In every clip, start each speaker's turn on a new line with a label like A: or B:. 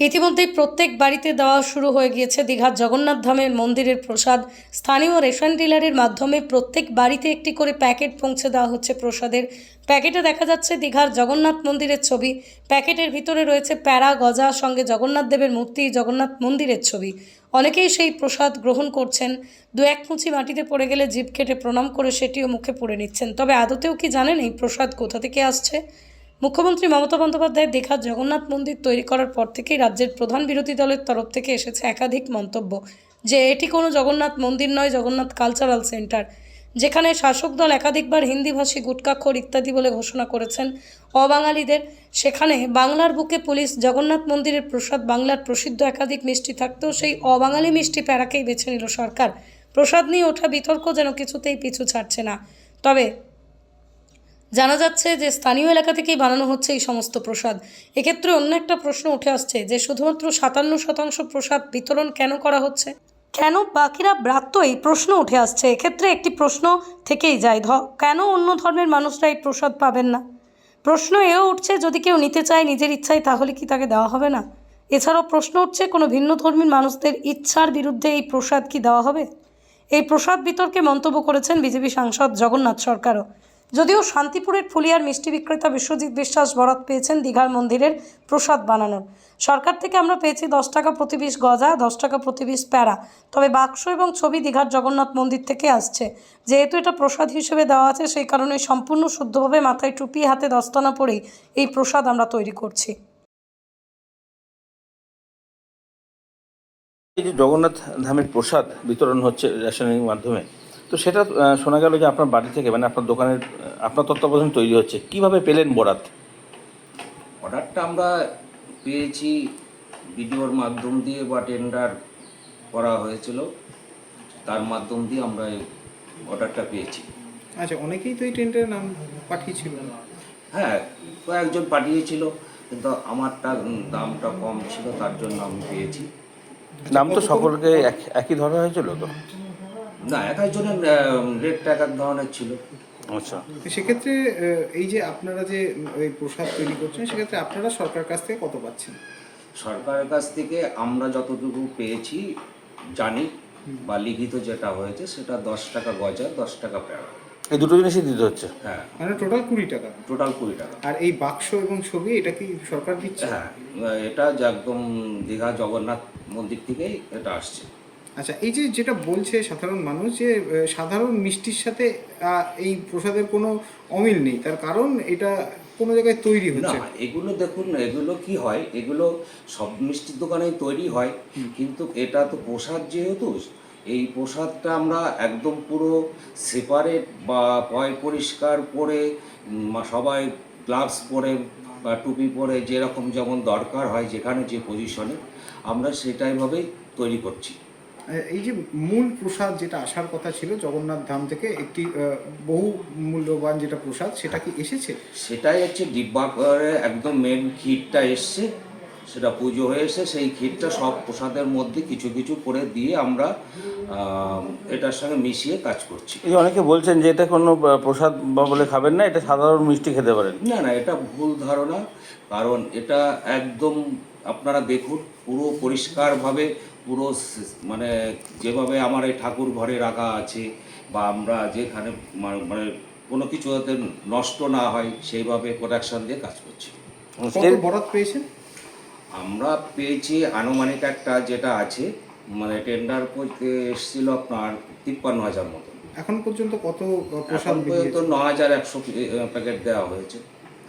A: ইতিমধ্যেই প্রত্যেক বাড়িতে দেওয়া শুরু হয়ে গিয়েছে দীঘার জগন্নাথ ধামের মন্দিরের প্রসাদ। স্থানীয় রেশন ডিলারের মাধ্যমে প্রত্যেক বাড়িতে একটি করে প্যাকেট পৌঁছে দেওয়া হচ্ছে প্রসাদের। প্যাকেটে দেখা যাচ্ছে দীঘার জগন্নাথ মন্দিরের ছবি। প্যাকেটের ভিতরে রয়েছে প্যারা, গজা, সঙ্গে জগন্নাথ দেবের মূর্তি, জগন্নাথ মন্দিরের ছবি। অনেকেই সেই প্রসাদ গ্রহণ করছেন। দু এক মুচি মাটিতে পড়ে গেলে জিভ কেটে প্রণাম করে সেটিও মুখে পুড়ে নিচ্ছেন। তবে আদতেও কি জানেন এই প্রসাদ কোথা থেকে আসছে? মুখ্যমন্ত্রী মমতা বন্দ্যোপাধ্যায় দীঘার জগন্নাথ মন্দির তৈরি করার পর থেকেই রাজ্যের প্রধান বিরোধী দলের তরফ থেকে এসেছে একাধিক মন্তব্য যে এটি কোনো জগন্নাথ মন্দির নয়, জগন্নাথ কালচারাল সেন্টার, যেখানে শাসক দল একাধিকবার হিন্দিভাষী গুটকাক্ষর ইত্যাদি বলে ঘোষণা করেছেন। অবাঙালিদের সেখানে বাংলার বুকে পুলিশ, জগন্নাথ মন্দিরের প্রসাদ, বাংলার প্রসিদ্ধ একাধিক মিষ্টি থাকতেও সেই অবাঙালি মিষ্টি প্যারাকেই বেছে নিল সরকার। প্রসাদ নিয়ে ওঠা বিতর্ক যেন কিছুতেই পিছু ছাড়ছে না। তবে জানা যাচ্ছে যে স্থানীয় এলাকা থেকেই বানানো হচ্ছে এই সমস্ত প্রসাদ। এক্ষেত্রে অন্য একটা প্রশ্ন উঠে আসছে যে শুধুমাত্র সাতান্ন শতাংশ প্রসাদ বিতরণ কেন করা হচ্ছে? কেন বাকিরা ব্রাত্য? এই প্রশ্ন উঠে আসছে। এক্ষেত্রে একটি প্রশ্ন থেকেই যায়। ধ কেন অন্য ধর্মের মানুষরা এই প্রসাদ পাবেন না? প্রশ্ন এও উঠছে, যদি কেউ নিতে চায় নিজের ইচ্ছায়, তাহলে কি তাকে দেওয়া হবে না? এছাড়াও প্রশ্ন উঠছে, কোনো ভিন্ন ধর্মীর মানুষদের ইচ্ছার বিরুদ্ধে এই প্রসাদ কি দেওয়া হবে? এই প্রসাদ বিতর্কে মন্তব্য করেছেন বিজেপি সাংসদ জগন্নাথ সরকারও। যদিও শান্তিপুরের ফুলিয়ার মিষ্টি বিক্রেতা বিশ্বজিৎ বিশ্বাস বরাত পেয়েছেন দীঘার মন্দিরের প্রসাদ বানানোর। সরকার থেকে আমরা পেয়েছি দশ টাকা প্রতি গজা, দশ টাকা প্রতি প্যারা। তবে বাক্স এবং ছবি দীঘার জগন্নাথ মন্দির থেকে আসছে। যেহেতু এটা প্রসাদ হিসেবে দেওয়া আছে, সেই কারণে সম্পূর্ণ শুদ্ধভাবে মাথায় টুপি, হাতে দস্তানা পরেই এই প্রসাদ আমরা তৈরি করছি।
B: এই যে জগন্নাথ ধামের প্রসাদ বিতরণ হচ্ছে রেশনের মাধ্যমে তো সেটা শোনা গেল যে আপনার বাড়ি থেকে মানে আপনার দোকানের আপনার তত্ত্বাবধান তৈরি হচ্ছে। কীভাবে পেলেন বরাত?
C: অর্ডারটা আমরা পেয়েছি ভিডিওর মাধ্যম দিয়ে বা টেন্ডার করা হয়েছিল। তার মাধ্যম দিয়ে আমরা এই অর্ডারটা পেয়েছি।
D: আচ্ছা অনেকেই তো এই টেন্ডারের নাম পাঠিয়েছিল।
C: হ্যাঁ কয়েকজন পাঠিয়েছিল কিন্তু আমারটা দামটা কম ছিল তার জন্য আমি পেয়েছি।
B: নাম তো সকলকে এক- একই ধরা হয়েছিল তো?
C: না এক একজনের রেটটা এক এক ধরনের ছিল।
B: আচ্ছা।
D: সেক্ষেত্রে এই যে আপনারা যে এই প্রসাদ তৈরি করছেন সেক্ষেত্রে আপনারা সরকার কাছ থেকে কত পাচ্ছেন?
C: সরকারের কাছ থেকে আমরা যতটুকু পেয়েছি জানি বা লিখিত যেটা হয়েছে সেটা দশ টাকা গজা দশ টাকা প্যারা।
B: এই দুটো জিনিসই দিতে হচ্ছে?
C: হ্যাঁ।
D: মানে টোটাল কুড়ি টাকা।
C: টোটাল কুড়ি টাকা।
D: আর এই বাক্স এবং ছবি এটা কি সরকার দিচ্ছে?
C: হ্যাঁ এটা যে একদম দীঘা জগন্নাথ মন্দির থেকেই এটা আসছে।
D: আচ্ছা এই যে যেটা বলছে সাধারণ মানুষ যে সাধারণ মিষ্টির সাথে এই প্রসাদের কোনো অমিল নেই তার কারণ এটা কোনো জায়গায় তৈরি
C: না
D: হচ্ছে।
C: এগুলো দেখুন এগুলো কি হয়? এগুলো সব মিষ্টির দোকানেই তৈরি হয়। কিন্তু এটা তো প্রসাদ যেহেতু এই প্রসাদটা আমরা একদম পুরো সেপারেট বা পয় পরিষ্কার করে সবাই গ্লাভস পরে বা টুপি পরে যেরকম যেমন দরকার হয় যেখানে যে পজিশনে আমরা সেটাইভাবেই তৈরি করছি।
D: এই যে মূল প্রসাদ যেটা আসার কথা ছিল জগন্নাথ ধাম থেকে একটি বহু মূল্যবান যেটা প্রসাদ সেটা কি এসেছে?
C: সেটাই হচ্ছে ডিব্বা করে একদম মেন ক্ষীরটা এসছে। সেটা পুজো হয়ে এসে সেই ক্ষীরটা সব প্রসাদের মধ্যে কিছু কিছু করে দিয়ে আমরা এটার সঙ্গে মিশিয়ে কাজ করছি।
B: এই অনেকে বলছেন যে এটা কোনো প্রসাদ বা বলে খাবেন না এটা সাধারণ মিষ্টি খেতে পারেন।
C: না না এটা ভুল ধারণা কারণ এটা একদম আপনারা দেখুন পুরো পরিষ্কারভাবে পুরো মানে যেভাবে আমার এই ঠাকুর ঘরে রাখা আছে বা আমরা যেখানে মানে কোনো কিছু যাতে নষ্ট না হয় সেইভাবে প্রোডাকশন দিয়ে কাজ করছি।
D: কত বরাত পেয়েছেন?
C: আমরা পেয়েছি আনুমানিক একটা যেটা আছে মানে টেন্ডার করতে এসেছিল আপনার তিপ্পান্ন হাজার মতো।
D: এখন পর্যন্ত কত প্রসাদ
C: পর্যন্ত ন হাজার একশো প্যাকেট দেওয়া হয়েছে।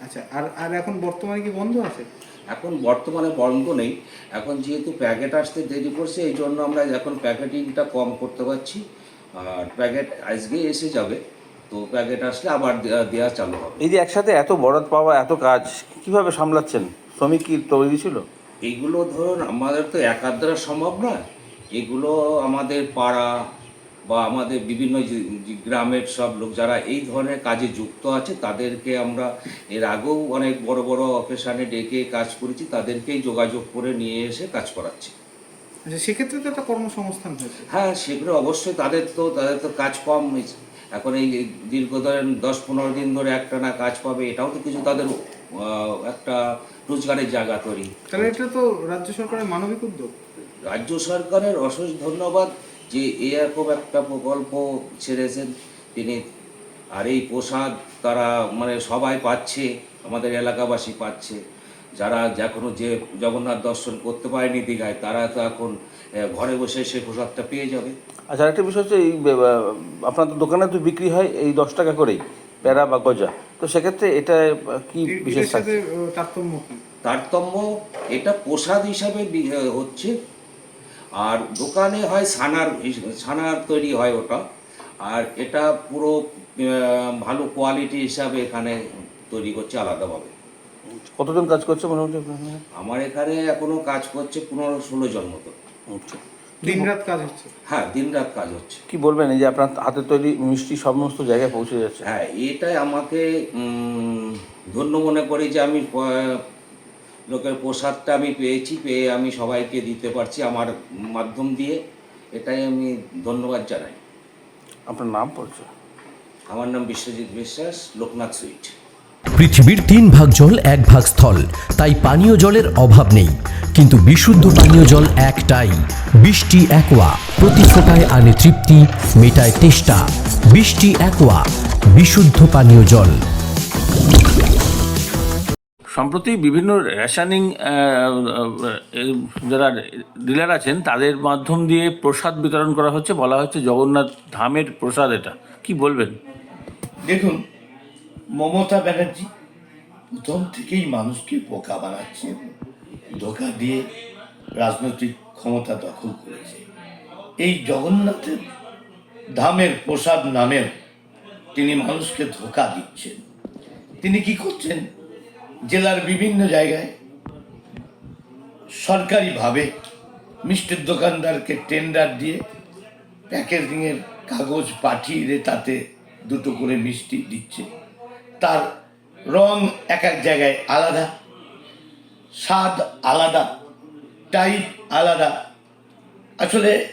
D: আচ্ছা আর আর এখন বর্তমানে কি বন্ধ আছে?
C: এখন বর্তমানে বন্ধ নেই। এখন যেহেতু প্যাকেট আসতে দেরি করছে এই জন্য আমরা এখন প্যাকেটিংটা কম করতে পারছি। আর প্যাকেট আজকেই এসে যাবে তো প্যাকেট আসলে আবার দেওয়া চালু হবে।
B: এই যে একসাথে এত বরাদ পাওয়া এত কাজ কীভাবে সামলাচ্ছেন? শ্রমিক কি তৈরি ছিল?
C: এইগুলো ধরুন আমাদের তো একার দ্বারা সম্ভব নয়। এগুলো আমাদের পাড়া বা আমাদের বিভিন্ন গ্রামের সব লোক যারা এই ধরনের কাজে যুক্ত আছে তাদেরকে আমরা এর আগেও অনেক বড় বড় অকেশানে ডেকে কাজ করেছি তাদেরকেই যোগাযোগ করে নিয়ে এসে কাজ করাচ্ছি।
D: আচ্ছা সেক্ষেত্রে তো একটা কর্মসংস্থান হয়েছে।
C: হ্যাঁ সেগুলো অবশ্যই তাদের তো তাদের তো কাজ কম। হয়েছে। এখন এই দীর্ঘ ধরেন দশ পনেরো দিন ধরে একটা না কাজ পাবে এটাও তো কিছু তাদের একটা রোজগারের জায়গা তৈরি
D: তাহলে এটা তো রাজ্য সরকারের মানবিক উদ্যোগ।
C: রাজ্য সরকারের অশেষ ধন্যবাদ। যে এরকম একটা প্রকল্প ছেড়েছেন। তিনি আর এই প্রসাদ তারা মানে সবাই পাচ্ছে আমাদের এলাকাবাসী পাচ্ছে। যারা এখনও যে জগন্নাথ দর্শন করতে পারেনি দীঘায় তারা তো এখন ঘরে বসে সেই প্রসাদটা পেয়ে যাবে।
B: আচ্ছা একটা বিষয় হচ্ছে এই আপনার দোকানে তো বিক্রি হয় এই দশ টাকা করেই প্যারা বা গজা। তো সেক্ষেত্রে এটা কি বিশেষ
D: তারতম্য
C: তারতম্য এটা প্রসাদ হিসাবে হচ্ছে আর দোকানে হয় সানার সানার তৈরি হয় ওটা। আর এটা পুরো ভালো কোয়ালিটি হিসাবে এখানে তৈরি করছে আলাদাভাবে।
B: কতজন কাজ করছে মোটামুটি?
C: আমার এখানে এখনও কাজ করছে পনেরো ষোলো জন মতো।
B: আচ্ছা।
D: দিনরাত কাজ হচ্ছে?
C: হ্যাঁ দিনরাত কাজ হচ্ছে।
B: কি বলবেন এই যে আপনার হাতে তৈরি মিষ্টি সমস্ত জায়গায় পৌঁছে যাচ্ছে?
C: হ্যাঁ এটাই আমাকে ধন্য মনে করি যে আমি লোকের প্রসাদটা আমি পেয়েছি পেয়ে আমি সবাইকে দিতে পারছি আমার মাধ্যম দিয়ে। এটাই আমি ধন্যবাদ জানাই।
B: আপনার নাম পড়ছে?
C: আমার নাম বিশ্বজিৎ বিশ্বাস লোকনাথ সুইট।
E: পৃথিবীর তিন ভাগ জল এক ভাগ স্থল। তাই পানীয় জলের অভাব নেই। কিন্তু বিশুদ্ধ পানীয় জল একটাই। বৃষ্টি একোয়া প্রতি ফোটায় আনে তৃপ্তি মেটায় তেষ্টা। বৃষ্টি একোয়া বিশুদ্ধ পানীয় জল।
B: সম্প্রতি বিভিন্ন রেশনিং যারা ডিলার আছেন, তাদের মাধ্যম দিয়ে প্রসাদ বিতরণ করা হচ্ছে, বলা হচ্ছে জগন্নাথ ধামের প্রসাদ এটা। কি বলবেন?
F: দেখুন, মমতা ব্যানার্জি প্রথম থেকেই মানুষকে বোকা বানাচ্ছে, ধোকা দিয়ে রাজনৈতিক ক্ষমতা দখল করেছে। এই জগন্নাথের ধামের প্রসাদ নামেও তিনি মানুষকে ধোকা দিচ্ছেন। তিনি কি করছেন? জেলার বিভিন্ন জায়গায় সরকারিভাবে মিষ্টির দোকানদারকে টেন্ডার দিয়ে প্যাকেজিংয়ের কাগজ পাঠিয়ে তাতে দুটো করে মিষ্টি দিচ্ছে। তার রং এক এক জায়গায় আলাদা, স্বাদ আলাদা টাইপ আলাদা। আসলে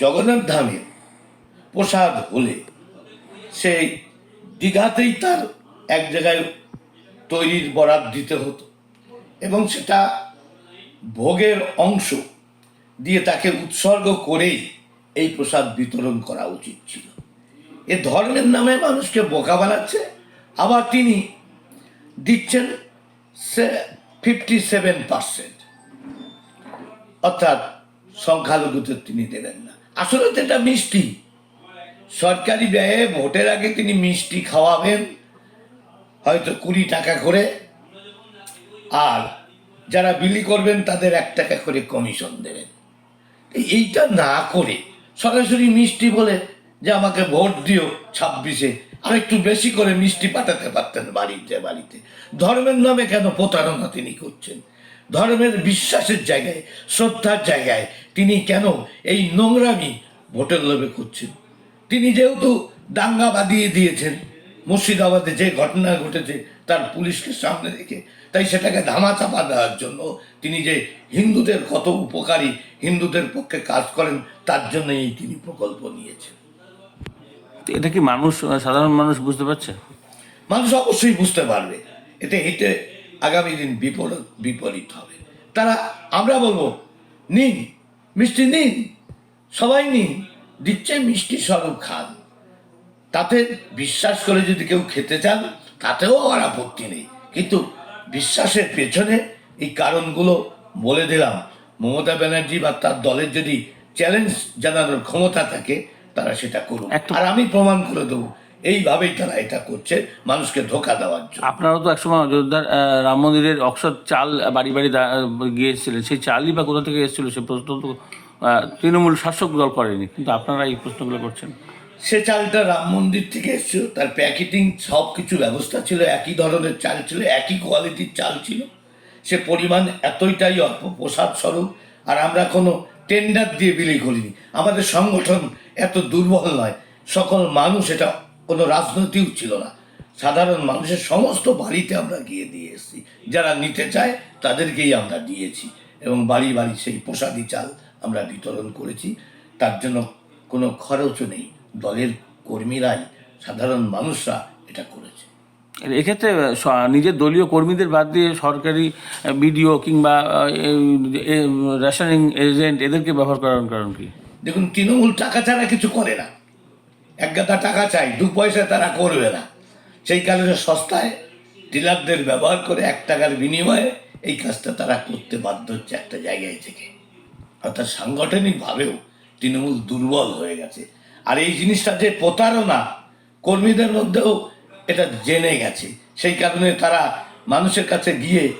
F: জগন্নাথ ধামে প্রসাদ হলে সেই দীঘাতেই তার এক জায়গায় তৈরির বরাদ দিতে হতো। এবং সেটা ভোগের অংশ দিয়ে তাকে উৎসর্গ করেই এই প্রসাদ বিতরণ করা উচিত ছিল। এ ধর্মের নামে মানুষকে বোকা বানাচ্ছে। আবার তিনি দিচ্ছেন সে ফিফটি সেভেন পার্সেন্ট অর্থাৎ সংখ্যালঘুদের তিনি দেবেন না। আসলে তো এটা মিষ্টি। সরকারি ব্যয়ে ভোটের আগে তিনি মিষ্টি খাওয়াবেন। হয়তো কুড়ি টাকা করে। আর যারা বিলি করবেন, তাদের এক টাকা করে কমিশন দেবেন। এইটা না করে সরাসরি মিষ্টি বলে যে আমাকে ভোট দিও ছাব্বিশে, আর একটু বেশি করে মিষ্টি পাঠাতে পারতেন বাড়িতে বাড়িতে। ধর্মের নামে কেন প্রতারণা তিনি করছেন? ধর্মের বিশ্বাসের জায়গায়, শ্রদ্ধার জায়গায় তিনি কেন এই নোংরামি ভোটের লোভে করছেন? তিনি যেহেতু দাঙ্গা বাঁধিয়ে দিয়েছেন মুর্শিদাবাদে যে ঘটনা ঘটেছে তার পুলিশকে সামনে রেখে তাই সেটাকে ধামাচাপা দেওয়ার জন্য তিনি যে হিন্দুদের কত উপকারী হিন্দুদের পক্ষে কাজ করেন তার জন্যই তিনি প্রকল্প নিয়েছেন।
B: এটা কি মানুষ সাধারণ মানুষ বুঝতে পারছে?
F: মানুষ অবশ্যই বুঝতে পারবে। এতে হেঁটে আগামী দিন বিপরীত বিপরীত হবে। তারা আমরা বলব নিন মিষ্টি নিন সবাই নিন দিচ্ছে মিষ্টি স্বরূপ খান। তাতে বিশ্বাস করে যদি কেউ খেতে চান তাতেও আমার আপত্তি নেই। কিন্তু বিশ্বাসের পেছনে এই কারণগুলো বলে দিলাম। মমতা ব্যানার্জি বা তার দলের যদি চ্যালেঞ্জ জানানোর ক্ষমতা থাকে তারা সেটা করুন আর আমি প্রমাণ করে দেবো এইভাবেই তারা এটা করছে মানুষকে ধোকা দেওয়ার জন্য।
B: আপনারাও তো একসময় অযোধ্যার রাম মন্দিরের অক্ষর চাল বাড়ি বাড়ি দা- গিয়ে এসেছিলেন সেই চালই বা কোথা থেকে এসেছিল সে প্রশ্ন তো তৃণমূল শাসক দল করেনি। কিন্তু আপনারা এই প্রশ্নগুলো করছেন।
F: সে চালটা রাম মন্দির থেকে এসেছিল, তার প্যাকেটিং সব কিছু ব্যবস্থা ছিল, একই ধরনের চাল ছিল, একই কোয়ালিটির চাল ছিল। সে পরিমাণ এতইটাই অল্প, প্রসাদ স্বরূপ, আর আমরা কোনো টেন্ডার দিয়ে বিলি করিনি। আমাদের সংগঠন এত দুর্বল নয়, সকল মানুষ এটা কোনো রাজনৈতিক ছিল না। সাধারণ মানুষের সমস্ত বাড়িতে আমরা গিয়ে দিয়ে এসেছি। যারা নিতে চায়, তাদেরকেই আমরা দিয়েছি, এবং বাড়ি বাড়ি সেই প্রসাদী চাল আমরা বিতরণ করেছি। তার জন্য কোনো খরচও নেই। দলের কর্মীরাই সাধারণ মানুষরা এটা করেছে।
B: এক্ষেত্রে নিজের দলীয় কর্মীদের বাদ দিয়ে সরকারি বিডিও কিংবা রেশনিং এজেন্ট এদেরকে ব্যবহার করার কারণ কি?
F: দেখুন তৃণমূল টাকা ছাড়া কিছু করে না। এক গাদা টাকা চাই দু পয়সা তারা করবে না। সেই কারণে সস্তায় ডিলারদের ব্যবহার করে এক টাকার বিনিময়ে এই কাজটা তারা করতে বাধ্য হচ্ছে একটা জায়গায় থেকে। অর্থাৎ সাংগঠনিকভাবেও তৃণমূল দুর্বল হয়ে গেছে। আর এই জিনিসটা যে প্রতারণা, কর্মীদের মধ্যেও এটা জেনে গেছে। সেই কারণে তারা মানুষের কাছে গিয়ে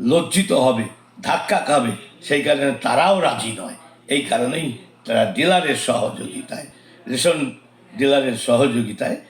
F: লজ্জিত হবে, ধাক্কা খাবে। সেই কারণে তারাও রাজি নয়। এই কারণেই তারা ডিলারের সহযোগিতায়, রেশন ডিলারের সহযোগিতায়